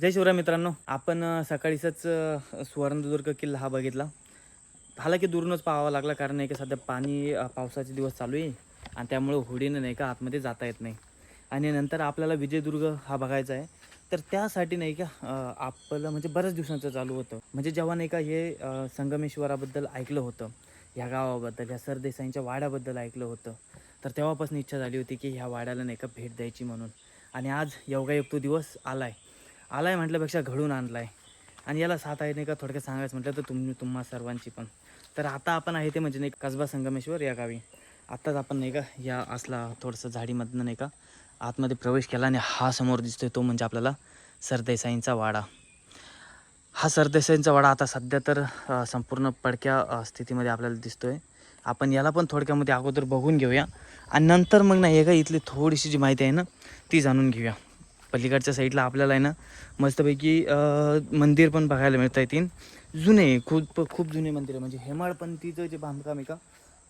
जय शिवराय मित्रांनो. आपण अ, सकाळीच सुवर्णदुर्ग किल्ला हा बघितला. झाला की दुरूनच पाहावा लागला कारण नाही का सध्या पाणी पावसाचे दिवस चालू आहे आणि त्यामुळे होडीनं नाही का आतमध्ये जाता येत नाही. आणि नंतर आपल्याला विजयदुर्ग हा बघायचा आहे. तर त्यासाठी नाही का आपलं म्हणजे बऱ्याच दिवसांचं चालू होतं. म्हणजे जेव्हा नाही का हे संगमेश्वराबद्दल ऐकलं होतं ह्या गावाबद्दल ह्या सरदेसाईंच्या वाड्याबद्दल ऐकलं होतं तर तेव्हापासून इच्छा झाली होती की ह्या वाड्याला नाही का भेट द्यायची म्हणून. आणि आज योगायोग तो दिवस आलाय म्हटल्यापेक्षा घडून आणलाय. आणि याला साथ आहे नाही का थोडक्यात सांगायचं म्हटलं तर तुम्ही तुम्हा सर्वांची पण. तर आता आपण आहे ते म्हणजे नाही कसबा संगमेश्वर या गावी. आत्ताच आपण नाही का या असला थोडंसं झाडीमधनं नाही का आतमध्ये प्रवेश केला आणि हा समोर दिसतोय तो म्हणजे आपल्याला सरदेसाईंचा वाडा. हा सरदेसाईंचा वाडा आता सध्या तर संपूर्ण पडक्या स्थितीमध्ये आपल्याला दिसतोय. आपण याला पण थोडक्यामध्ये अगोदर बघून घेऊया. आणि नंतर मग ना का इथली थोडीशी जी माहिती आहे ना ती जाणून घेऊया. पलीकडच्या साईडला आपल्याला आहे ना मस्तपैकी मंदिर पण बघायला मिळतं आहे तीन. जुने खूप खूप जुने मंदिर आहे. म्हणजे हेमाडपंथीचं जे बांधकाम आहे का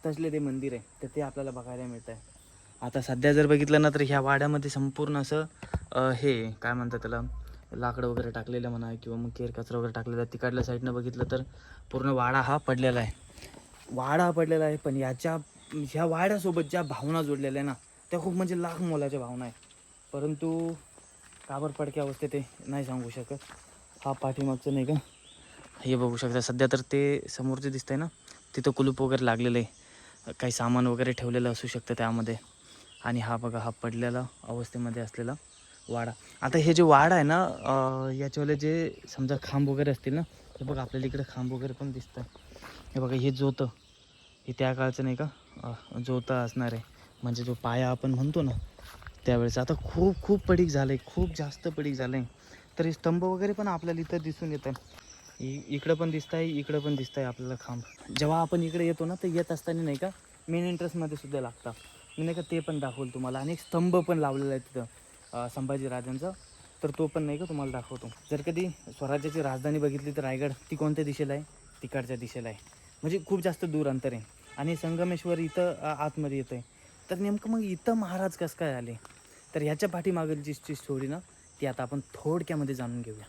तसले ते मंदिर आहे. तर ते आपल्याला बघायला मिळतं आहे आता सध्या जर बघितलं ना तर ह्या वाड्यामध्ये संपूर्ण असं हे काय म्हणतात त्याला लाकडं वगैरे टाकलेलं म्हणा किंवा मग केर कचरा वगैरे टाकलेला आहे. तिकडल्या साईडनं बघितलं तर पूर्ण वाडा हा पडलेला आहे. वाडा हा पडलेला आहे पण याच्या ह्या वाड्यासोबत ज्या भावना जोडलेल्या आहे ना त्या खूप म्हणजे लाख मोलाच्या भावना आहे. परंतु काबर पडक्या अवस्थेत ते नाही सांगू शकत. हा पाठीमागचं नाही का? हे बघू शकता सध्या तर ते समोरचे दिसतंय ना? तिथं कुलूप वगैरे लागलेलं आहे. काही सामान वगैरे ठेवलेलं असू शकतं त्यामध्ये. आणि हा बघा हा पडलेला अवस्थेमध्ये असलेला वाडा. आता हे जे वाडा आहे ना याच्यावाले जे समजा खांब वगैरे असतील ना हे बघा आपल्याला इकडे खांब वगैरे पण दिसतं हे बघा हे जोतं. हे त्या काळचं नाही का? जोता जोतं असणार आहे. म्हणजे जो पाया आपण म्हणतो ना त्यावेळेस. आता खूप खूप पडीक झालं आहे खूप जास्त पडीक झालं आहे तर हे स्तंभ वगैरे पण आपल्याला इथं दिसून येत आहे इकडं पण दिसत आहे इकडं पण दिसत आहे आपल्याला खांब. जेव्हा आपण इकडे येतो ना तर येत असताना नाही का मेन एंट्रन्समध्ये सुद्धा लागतं. मी नाही का ते पण दाखवलं तुम्हाला. आणि एक स्तंभ पण लावलेला आहे तिथं संभाजीराजांचा संभाजी राजांचा. तर तो पण नाही का तुम्हाला दाखवतो. जर कधी स्वराज्याची राजधानी बघितली तर रायगड ती कोणत्या दिशेला आहे? तिकडच्या दिशेला आहे. म्हणजे खूप जास्त दूर अंतर आहे. आणि संगमेश्वर इथं आतमध्ये येतं आहे तर नेमकं मग इथं महाराज कसं काय आले? तर ह्याच्या पाठीमागील जी स्टोरी ना ती आता आपण थोडक्यामध्ये जाणून घेऊया.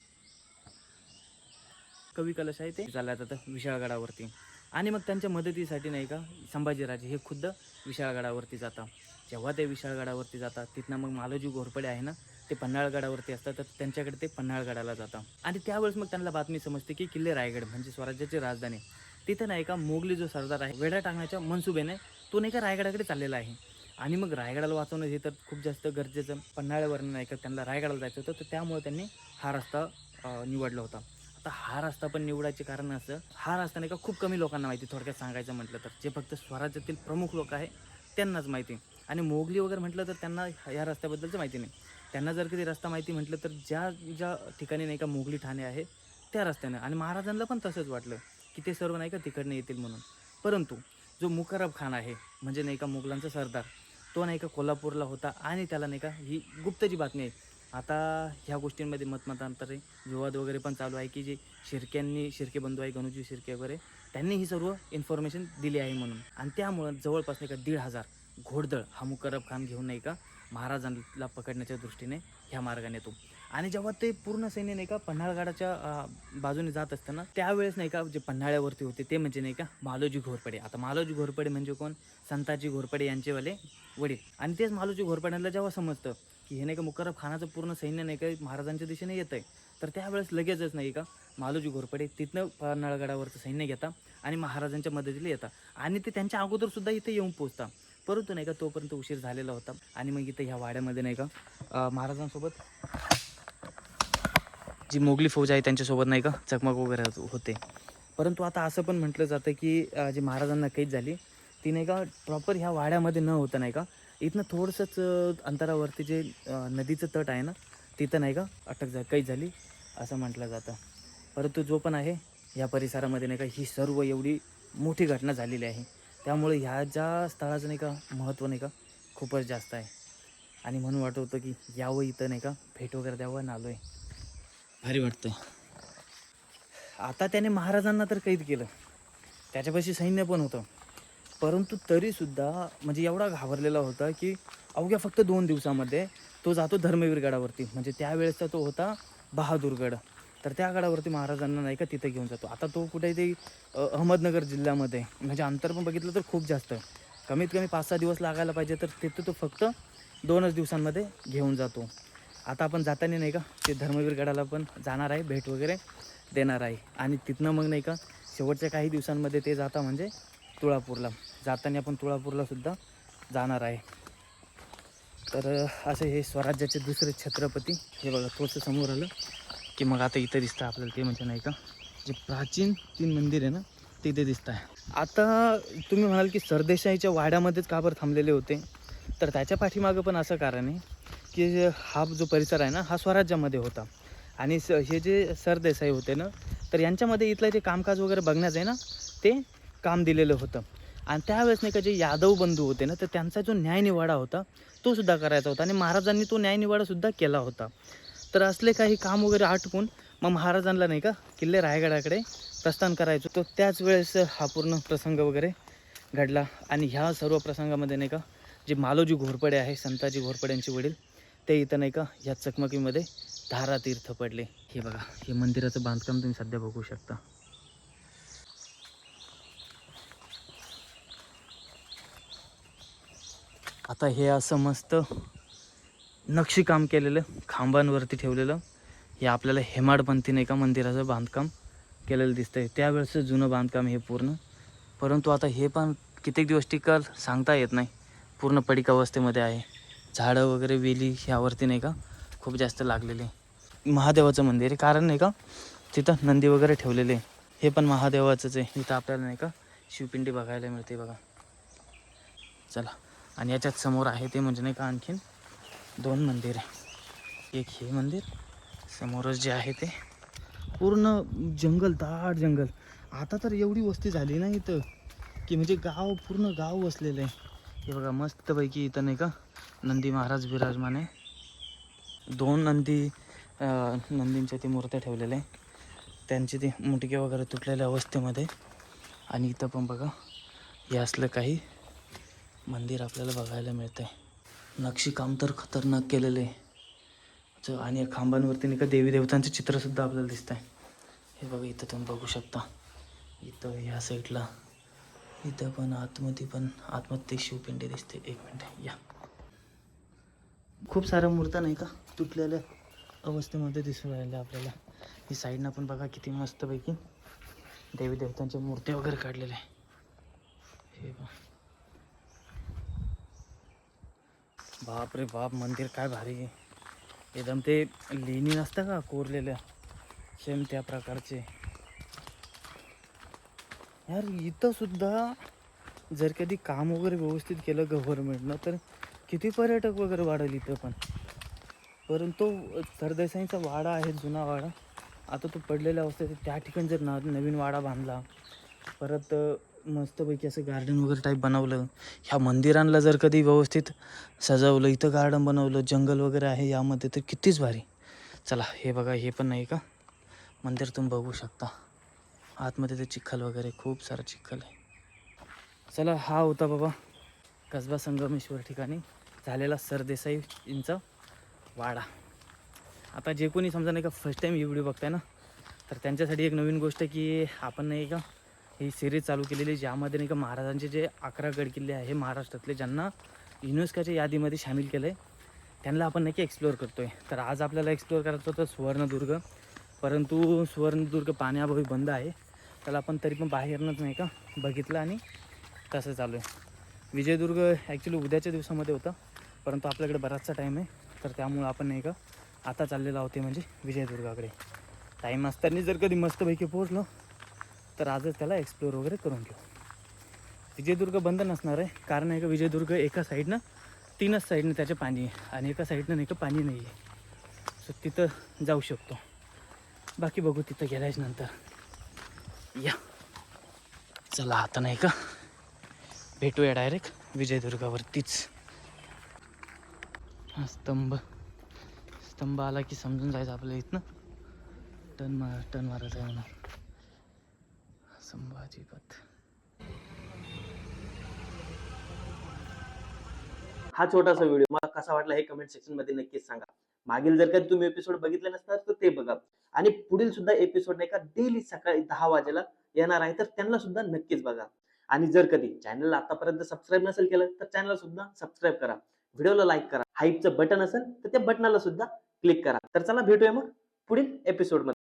कवी कलश आहे ते. चालल्यात आता विशाळगडावरती. आणि मग त्यांच्या मदतीसाठी नाही का संभाजीराजे हे खुद्द विशाळगडावरती जातात. जेव्हा ते विशाळगडावरती जातात तिथनं मग मालोजी घोरपडे आहे ना ते पन्हाळगडावरती असतात तर त्यांच्याकडे ते पन्हाळगडाला जातात. आणि त्यावेळेस मग त्यांना बातमी समजते की किल्ले रायगड म्हणजे स्वराज्याची राजधानी. तिथं नाही का मोगली जो सरदार आहे वेढा टाकण्याच्या मनसुबेने तो नाही का रायगडाकडे चाललेला आहे. आणि मग रायगडाला वाचवणं हे तर खूप जास्त गरजेचं पन्हाळ्यावरनं नाही का त्यांना रायगडाला जायचं होतं तर त्यामुळे त्यांनी हा रस्ता निवडला होता. आता हा रस्ता पण निवडायचे कारण असं हा रस्ता नाही का खूप कमी लोकांना माहिती थोडक्यात सांगायचं म्हटलं तर. जे फक्त स्वराज्यातील प्रमुख लोक आहे त्यांनाच माहिती आणि मोगली वगैरे म्हटलं तर त्यांना या रस्त्याबद्दलचं माहिती नाही. त्यांना जर कधी रस्ता माहिती म्हटलं तर ज्या ज्या ठिकाणी नाही का मोगली ठाणे आहे त्या रस्त्यानं. आणि महाराजांना पण तसंच वाटलं की ते सर्व नाही का तिकडनं येतील म्हणून. परंतु जो मुकरब खान आहे म्हणजे नाही का मुघलांचा सरदार तो नाही का कोल्हापूरला होता आणि त्याला नाही का ही गुप्तची बातमी आहे. आता ह्या गोष्टींमध्ये मतमतांतर विवाद वगैरे पण चालू आहे की जे शिर्क्यांनी शिर्के बंधू आहे गणूजी शिर्के वगैरे त्यांनी ही सर्व इन्फॉर्मेशन दिली आहे म्हणून. आणि त्यामुळं जवळपास नाही का दीड हजार घोडदळ हा मुकरब खान घेऊन नाही का महाराजांना पकडण्याच्या दृष्टीने ह्या मार्गाने येतो. आणि जेव्हा ते पूर्ण सैन्य नाही का पन्हाळगडाच्या बाजूने जात असताना त्यावेळेस नाही का जे पन्हाळ्यावरती होते ते म्हणजे नाही का मालोजी घोरपडे. आता मालोजी घोरपडे म्हणजे कोण? संताजी घोरपडे यांचेवाले वडील. आणि तेच मालोजी घोरपड्यांना जेव्हा समजतं की हे नाही का मुकरब खानाचं पूर्ण सैन्य नाही का महाराजांच्या दिशेने येत आहे तर त्यावेळेस लगेचच नाही का मालोजी घोरपडे तिथनं पन्हाळगडावरचं सैन्य घेता आणि महाराजांच्या मदतीला येतात आणि ते त्यांच्या अगोदर सुद्धा इथे येऊन पोचता परंतु नाही का तोपर्यंत उशीर झालेला होता. आणि मग इथं ह्या वाड्यामध्ये नाही का महाराजांसोबत जी मोगली फौज आहे त्यांच्यासोबत नाही का? चकमक वगैरे होते. परंतु आता असं पण म्हटलं जातं की जी महाराजांना कैद झाली ती नाही का प्रॉपर ह्या वाड्यामध्ये न होतं नाही का इथनं थोडंसंच अंतरावरती जे नदीचं तट आहे ना तिथं नाही का अटक झा कैद झाली असं म्हटलं जातं. परंतु जो पण आहे या परिसरामध्ये नाही का ही सर्व एवढी मोठी घटना झालेली आहे. त्यामुळे ह्या ज्या स्थळाचं नाही का महत्त्व नाही का खूपच जास्त आहे. आणि म्हणून वाटत होतं की यावं इथं नाही का भेट वगैरे द्यावं आणि आलो आहे भारी वाटतंय. आता त्याने महाराजांना तर कैद केलं. त्याच्यापाशी सैन्य पण होतं. परंतु तरीसुद्धा म्हणजे एवढा घाबरलेला होता की अवघ्या फक्त दोन दिवसामध्ये तो जातो धर्मवीर गडावरती. म्हणजे त्यावेळेसचा तो होता बहादूरगड तर त्या गडावरती महाराजांना नाही का तिथे घेऊन जातो. आता तो कुठे ते अहमदनगर जिल्ह्यामध्ये. म्हणजे अंतर पण बघितलं तर खूप जास्त. कमीत कमी पाच सहा दिवस लागायला पाहिजे तर तिथे तो फक्त दोनच दिवसांमध्ये घेऊन जातो. आता आपण जाताना नाही का ते धर्मवीर गडाला पण जाणार आहे भेट वगैरे देणार आहे. आणि तिथनं मग नाही का शेवटच्या काही दिवसांमध्ये ते जाता म्हणजे तुळापूरला. जाताना आपण तुळापूरला सुद्धा जाणार आहे. तर असे हे स्वराज्याचे दुसरे छत्रपती हे बघा थोडंसं समोर आलं की मग आता इथं दिसतं आपल्याला ते म्हणजे नाही का जे प्राचीन तीन मंदिर आहे ना तिथे दिसत आहे. आता तुम्ही म्हणाल की सरदेशाईच्या वाड्यामध्येच का बरं थांबलेले होते? तर त्याच्या पाठीमागं पण असं कारण आहे की हा जो परिसर आहे ना हा स्वराज्यामध्ये होता. आणि स हे जे सरदेसाई होते ना तर यांच्यामध्ये इथलं जे कामकाज वगैरे बघण्याचं आहे ना ते काम दिलेलं होतं. आणि त्यावेळेस नाही का जे यादव बंधू होते ना तर त्यांचा जो न्यायनिवाडा होता तो सुद्धा करायचा होता. आणि महाराजांनी तो न्यायनिवाडासुद्धा केला होता. तर असले काही काम वगैरे आटपून मग महाराजांना नाही का किल्ले रायगडाकडे प्रस्थान करायचो. तर त्याच वेळेस हा पूर्ण प्रसंग वगैरे घडला. आणि ह्या सर्व प्रसंगामध्ये नाही का जे मालोजी घोरपडे आहे संताजी घोरपड्यांचे वडील ते इथं नाही का ह्या चकमकीमध्ये धारा तीर्थ पडले. हे बघा हे मंदिराचं बांधकाम तुम्ही सध्या बघू शकता. आता हे असं मस्त नक्षीकाम केलेलं खांबांवरती ठेवलेलं. हे आपल्याला हेमाडपंथी नाही का मंदिराचं बांधकाम केलेलं दिसतंय. त्यावेळेचं जुनं बांधकाम हे पूर्ण. परंतु आता हे पण कित्येक दिवस टिकल सांगता येत नाही. पूर्ण पडीक अवस्थेमध्ये आहे. झाडं वगैरे वेली ह्यावरती नाही का? खूप जास्त लागलेले. महादेवाचं मंदिर आहे. कारण नाही का? तिथं नंदी वगैरे ठेवलेले आहे. हे पण महादेवाचंच आहे. इथं आपल्याला नाही का? शिवपिंडी बघायला मिळते बघा. चला. आणि याच्यात समोर आहे ते म्हणजे नाही का आणखीन दोन मंदिर आहे. एक हे मंदिर समोरच जे आहे ते पूर्ण जंगल दाट जंगल. आता तर एवढी वस्ती झाली ना इथं की म्हणजे गाव पूर्ण गाव वसलेलं आहे. हे बघा मस्तपैकी इथं नाही का नंदी महाराज विराजमान आहे. दोन नंदी नंदींच्या ते मूर्त्या ठेवलेल्या आहे त्यांचे ते मुटके वगैरे तुटलेल्या अवस्थेमध्ये. आणि इथं पण बघा हे असलं काही मंदिर आपल्याला बघायला मिळतंय. नक्षीकाम तर खतरनाक केलेलं आहे. आणि या खांबांवरती नाही का देवी देवतांचं चित्रसुद्धा आपल्याला दिसत आहे हे बघा इथं तुम्ही बघू शकता. इथं ह्या साईडला इथं पण आतमध्ये पण आतमध्ये ते शिवपिंडी दिसते. एक मिनिट या. खूप साऱ्या मूर्त्या नाही का? तुटलेल्या अवस्थेमध्ये दिसून राहिल्या आपल्याला. ही साईडनं पण बघा किती मस्तपैकी देवी देवतांच्या मूर्त्या वगैरे काढलेल्या आहे हे बाप रे बाप मंदिर काय भारी आहे. एकदम ते लेणी नसतं का? कोरलेल्या सेम त्या प्रकारचे. यार इथं सुद्धा जर कधी काम वगैरे व्यवस्थित केलं गव्हर्नमेंटनं तर किती पर्यटक वगैरे वाढेल इथं पण. परंतु सरदेसाईंचा वाडा आहे जुना वाडा. आता तो पडलेल्या अवस्थेत त्या ठिकाणी जर ना नवीन वाडा बांधला परत मस्तपैकी असं गार्डन वगैरे टाईप बनवलं ह्या मंदिरांना जर कधी व्यवस्थित सजवलं इथं गार्डन बनवलं जंगल वगैरे आहे यामध्ये तर कितीच भारी. चला हे बघा हे पण नाही का? मंदिर तुम्ही बघू शकता. आतमध्ये ते चिखल वगैरे खूप सारा चिखल आहे. चला हा होता बाबा कसबा संगमेश्वर ठिकाणी झालेला सरदेसाई यांचा वाडा. आता जे कोणी समजा नाही का फर्स्ट टाईम ही व्हिडिओ बघताय ना तर त्यांच्यासाठी एक नवीन गोष्ट की आपण नाही का ही सिरीज चालू केलेली ज्यामध्ये नाही का महाराजांचे जे अकरा गड किल्ले आहे महाराष्ट्रातले ज्यांना युनेस्कोच्या यादीमध्ये सामील केलं आहे त्यांना आपण नाही का एक्सप्लोअर करतो आहे तर आज आपल्याला एक्सप्लोअर करायचं होतं सुवर्णदुर्ग. परंतु सुवर्णदुर्ग पाण्याअभावी बंद आहे. त्याला आपण तरी पण बाहेरनंच नाही का बघितलं आणि तसं चालू आहे. विजयदुर्ग ॲक्च्युली उद्याच्या दिवसामध्ये होता परंतु आपल्याकडे बराचसा टाईम आहे. तर त्यामुळं आपण नाही का आता चाललेलो आहोत म्हणजे विजयदुर्गाकडे. टाईम असताना जर कधी मस्तपैकी पोहोचलो तर आजच त्याला एक्सप्लोअर वगैरे करून घेऊ. विजयदुर्ग बंद नसणार आहे. कारण आहे का विजयदुर्ग एका साईडनं तीनच साईडनं त्याचे पाणी आहे. आणि एका साईडनं नाही का पाणी नाही आहे सो तिथं जाऊ शकतो. बाकी बघू तिथं गेल्याच नंतर. या. चला आता नाही का? भेटूया डायरेक्ट विजयदुर्गावरतीच. हा स्तंभ. स्तंभ आला की समजून जायचं आपल्या इथनं. टन मार टन मारायचं आहे म्हणून संभाजी पथ. हा छोटासा व्हिडिओ. मला कसा वाटला हे कमेंट सेक्शनमध्ये नक्कीच सांगा. मागील जर का तुम्ही एपिसोड बघितले नसतात तर ते बघा. आणि पुढील सुद्धा एपिसोड नाही का डेली सकाळी दहा वाजेला येणार आहे तर त्यांना सुद्धा नक्कीच बघा. आणि जर कधी चॅनलला आतापर्यंत सबस्क्राईब नसेल केलं तर चॅनलला सुद्धा सबस्क्राईब करा. व्हिडिओला लाईक करा. हाईपचं बटन असेल तर त्या बटनाला सुद्धा क्लिक करा. तर चला भेटूया मग पुढील एपिसोडमध्ये